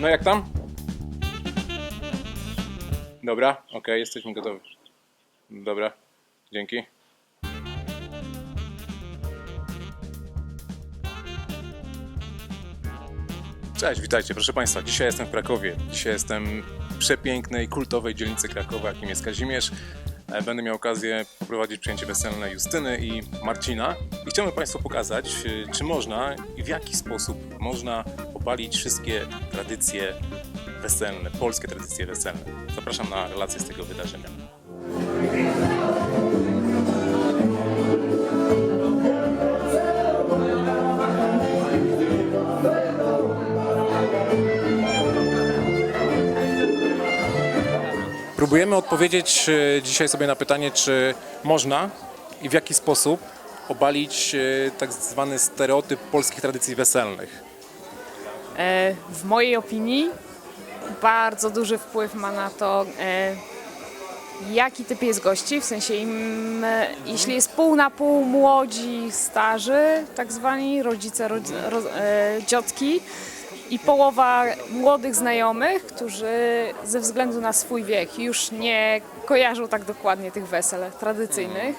No jak tam? Dobra, okej, jesteśmy gotowi. Dobra, dzięki. Cześć, witajcie, proszę Państwa. Dzisiaj jestem w Krakowie. Dzisiaj jestem w przepięknej, kultowej dzielnicy Krakowa, jakim jest Kazimierz. E, Będę miał okazję poprowadzić przyjęcie weselne Justyny i Marcina. I chciałbym Państwu pokazać, e, czy można i w jaki sposób można obalić wszystkie tradycje weselne, polskie tradycje weselne. Zapraszam na relację z tego wydarzenia. Próbujemy odpowiedzieć e, dzisiaj sobie na pytanie, czy można i w jaki sposób obalić e, tak zwany stereotyp polskich tradycji weselnych. E, W mojej opinii bardzo duży wpływ ma na to, e, jaki typ jest gości, w sensie im, e, jeśli jest pół na pół młodzi, starzy, tak zwani rodzice, rodz, ro, dziotki i połowa młodych znajomych, którzy ze względu na swój wiek już nie kojarzą tak dokładnie tych wesel tradycyjnych.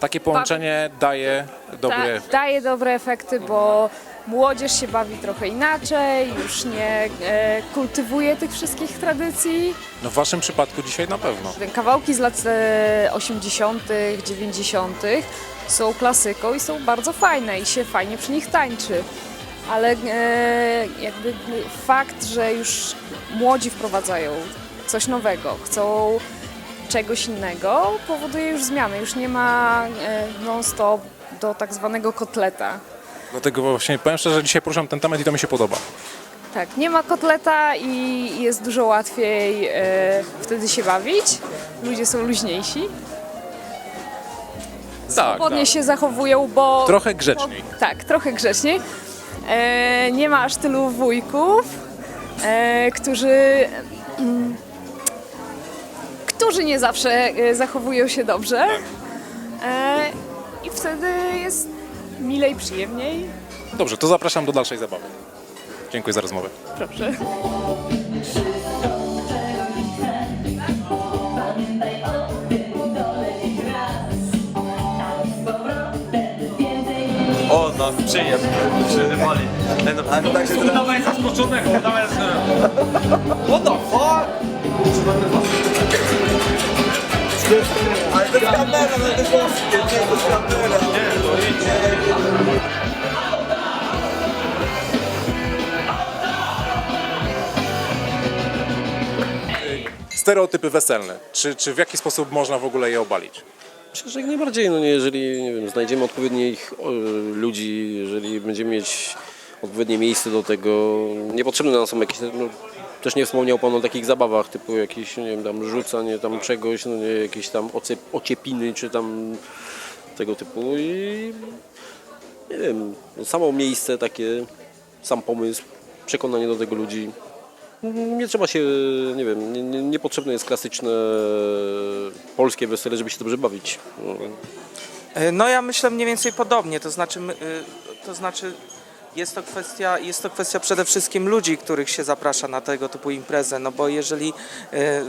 Takie połączenie daje dobre. Da, daje dobre efekty, bo młodzież się bawi trochę inaczej, już nie e, kultywuje tych wszystkich tradycji. No w waszym przypadku dzisiaj na pewno. Kawałki z lat e, 80., 90. są klasyką i są bardzo fajne i się fajnie przy nich tańczy. Ale e, jakby fakt, że już młodzi wprowadzają coś nowego, chcą czegoś innego, powoduje już zmiany. Już nie ma e, non-stop do tak zwanego kotleta. Dlatego właśnie powiem szczerze, że dzisiaj poruszam ten temat i to mi się podoba. Tak, nie ma kotleta i jest dużo łatwiej e, wtedy się bawić. Ludzie są luźniejsi. Tak, Ładnie tak. się zachowują, bo... Trochę grzeczniej. Tak, trochę grzeczniej. E, nie ma aż tylu wujków, którzy... którzy nie zawsze e, zachowują się dobrze. E, I wtedy jest milej, przyjemniej. Dobrze, to zapraszam do dalszej zabawy. Dziękuję za rozmowę. Proszę. O, nas przyjemnie, przyrywali. No, ale tak się Dawaj zaskoczonego, dawaj What the fuck? Ale to jest to jest to. Stereotypy weselne. Czy, czy w jaki sposób można w ogóle je obalić? Myślę, że jak najbardziej, no nie, jeżeli nie wiem, znajdziemy odpowiednich ludzi, jeżeli będziemy mieć odpowiednie miejsce do tego, niepotrzebne nam są jakieś, no, też nie wspomniał Pan o takich zabawach, typu jakieś, nie wiem, tam rzucanie tam czegoś, no nie, jakieś tam oce, ociepiny, czy tam tego typu i nie wiem, no, samo miejsce takie, sam pomysł, przekonanie do tego ludzi. Nie trzeba się, nie wiem, nie, nie, niepotrzebne jest klasyczne polskie wesele, żeby się dobrze bawić. No. E, No ja myślę mniej więcej podobnie, to znaczy, y, to znaczy jest to, kwestia, jest to kwestia przede wszystkim ludzi, których się zaprasza na tego typu imprezę, no bo jeżeli, y,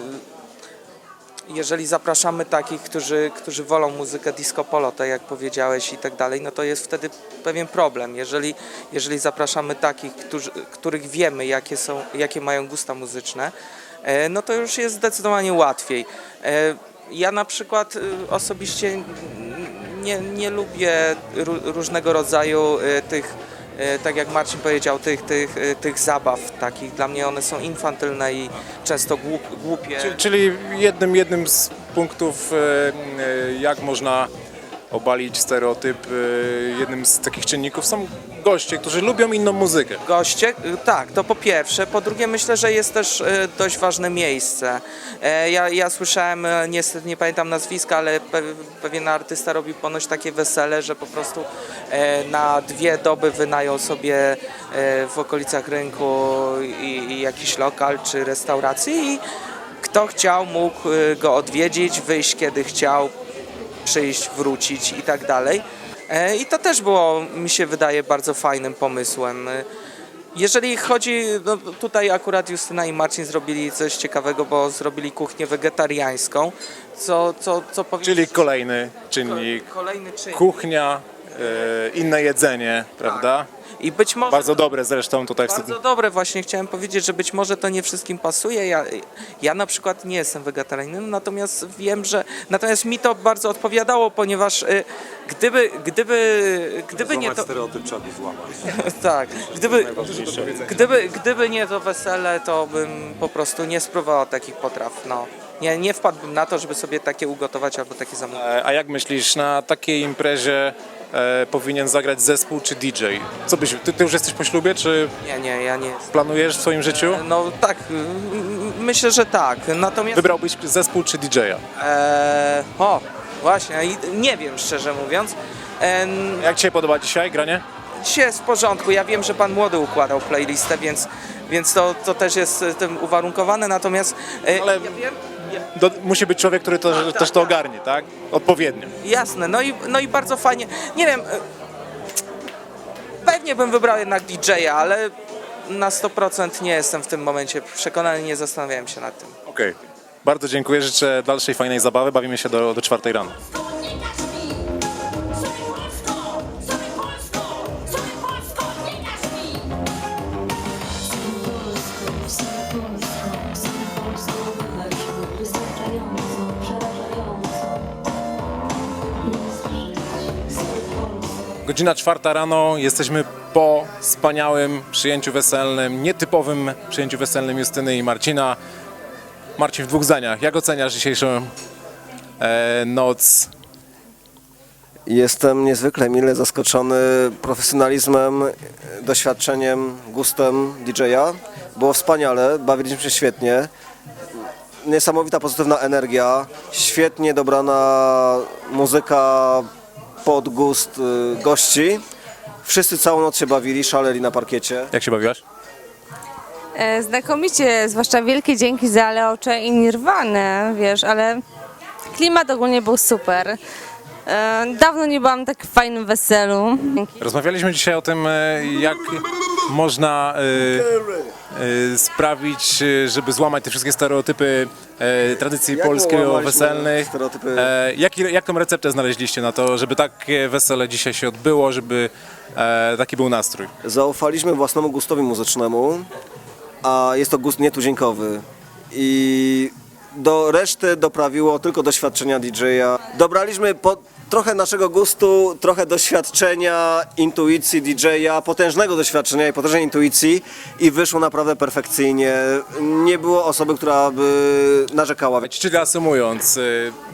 jeżeli zapraszamy takich, którzy, którzy wolą muzykę disco polo, tak jak powiedziałeś i tak dalej, no to jest wtedy pewien problem. Jeżeli, jeżeli zapraszamy takich, którzy, których wiemy, jakie, są, jakie mają gusta muzyczne, e, no to już jest zdecydowanie łatwiej. E, Ja na przykład y, osobiście nie, nie lubię ró- różnego rodzaju y, tych, tak jak Marcin powiedział, tych, tych, y, tych zabaw takich. Dla mnie one są infantylne i często głup, głupie. Czyli, jednym, jednym z punktów, e, e, jak można obalić stereotyp, e, jednym z takich czynników są goście, którzy lubią inną muzykę. Goście, y, tak, to po pierwsze. Po drugie, myślę, że jest też y, dość ważne miejsce. E, Ja, ja słyszałem, e, niestety nie pamiętam nazwiska, ale pe, pewien artysta robi ponoć takie wesele, że po prostu e, na dwie doby wynajął sobie w okolicach rynku i, jakiś lokal czy restaurację i kto chciał, mógł go odwiedzić, wyjść kiedy chciał, przyjść, wrócić i tak dalej. E, I to też było, mi się wydaje, bardzo fajnym pomysłem. E, Jeżeli chodzi, no tutaj akurat Justyna i Marcin zrobili coś ciekawego, bo zrobili kuchnię wegetariańską, co, co, co powiem... Czyli kolejny czynnik. Kolejny czynnik. Kuchnia, inne jedzenie, prawda? I być może... Bardzo dobre zresztą tutaj w Bardzo dobre, właśnie chciałem powiedzieć, że być może to nie wszystkim pasuje. Ja, ja na przykład nie jestem wegetarianinem, natomiast wiem, że. Natomiast mi to bardzo odpowiadało, ponieważ y, gdyby, gdyby, gdyby nie to. stereotyp trzeba by złamać. tak, gdyby, gdyby, gdyby nie to wesele, to bym po prostu nie spróbował takich potraw. No. Nie, nie wpadłbym na to, żeby sobie takie ugotować albo takie zamówić. E, A jak myślisz, na takiej imprezie e, powinien zagrać zespół czy DJ? Co byś, ty, ty już jesteś po ślubie, czy Nie, nie, ja nie jestem. planujesz w swoim życiu? No tak, myślę, że tak. Natomiast. Wybrałbyś zespół czy DJ-a? Eee, o, właśnie, i nie wiem szczerze mówiąc. Em, Jak Ci się podoba dzisiaj granie? dzisiaj jest w porządku, ja wiem, że pan młody układał playlistę, więc, więc to, to też jest e, tym uwarunkowane, natomiast e, Ale- ja wiem, Do, musi być człowiek, który to, też to ogarnie, tak? Odpowiednio. jasne, no i, no i bardzo fajnie, nie wiem, e, pewnie bym wybrał jednak DJ-a, ale na 100% nie jestem w tym momencie przekonany, nie zastanawiałem się nad tym. Okej. Bardzo dziękuję, życzę dalszej fajnej zabawy. Bawimy się do, do czwartej rano. Godzina czwarta rano, jesteśmy po wspaniałym przyjęciu weselnym, nietypowym przyjęciu weselnym Justyny i Marcina. Marcin, w dwóch zdaniach, jak oceniasz dzisiejszą e, noc? Jestem niezwykle mile zaskoczony profesjonalizmem, doświadczeniem, gustem DJ-a. Było wspaniale, bawiliśmy się świetnie. Niesamowita pozytywna energia, świetnie dobrana muzyka pod gust y, gości. Wszyscy całą noc się bawili, szaleli na parkiecie. Jak się bawiłaś? E, Znakomicie, zwłaszcza wielkie dzięki za Leocze i Nirwanę, wiesz, ale klimat ogólnie był super. E, Dawno nie byłam na tak fajnym weselu. Dzięki. Rozmawialiśmy dzisiaj o tym, e, jak można e, e, sprawić, żeby złamać te wszystkie stereotypy e, tradycji Jak polskiego łamaliśmy weselnych. stereotypy? E, jak, jaką receptę znaleźliście na to, żeby takie wesele dzisiaj się odbyło, żeby e, taki był nastrój? Zaufaliśmy własnemu gustowi muzycznemu, a jest to gust nietuzinkowy. I do reszty doprawiło tylko doświadczenia DJ-a. Dobraliśmy po, trochę naszego gustu, trochę doświadczenia, intuicji DJ-a, potężnego doświadczenia i potężnej intuicji i wyszło naprawdę perfekcyjnie. Nie było osoby, która by narzekała. Czyli reasumując, e,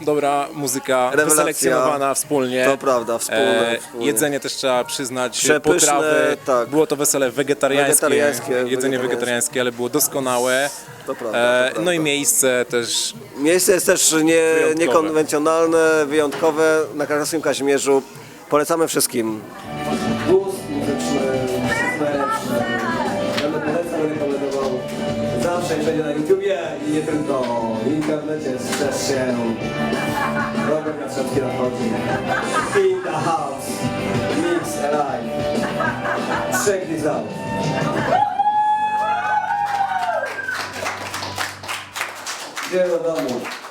dobra muzyka, Rewelacja. wyselekcjonowana wspólnie. To prawda, wspólne, E, wspólnie. Jedzenie też trzeba przyznać, Przepyszne, potrawy. tak. Było to wesele wegetariańskie, Wegetariańskie, jedzenie wegetariańskie. wegetariańskie, ale było doskonałe. To prawda, E, to no i prawda. miejsce też Miejsce jest też nie, Wyjątkowe. niekonwencjonalne, wyjątkowe na Krakowskim Kazimierzu. Polecamy wszystkim. Gust muzyczny, serdeczny. Będę polecał, będę komentował. Zawsze będzie na YouTubie i nie tylko. W internecie strzeż się. Robert Kaczewski nadchodzi. In the house. Mix alive. Check this out. Estrela da Luz.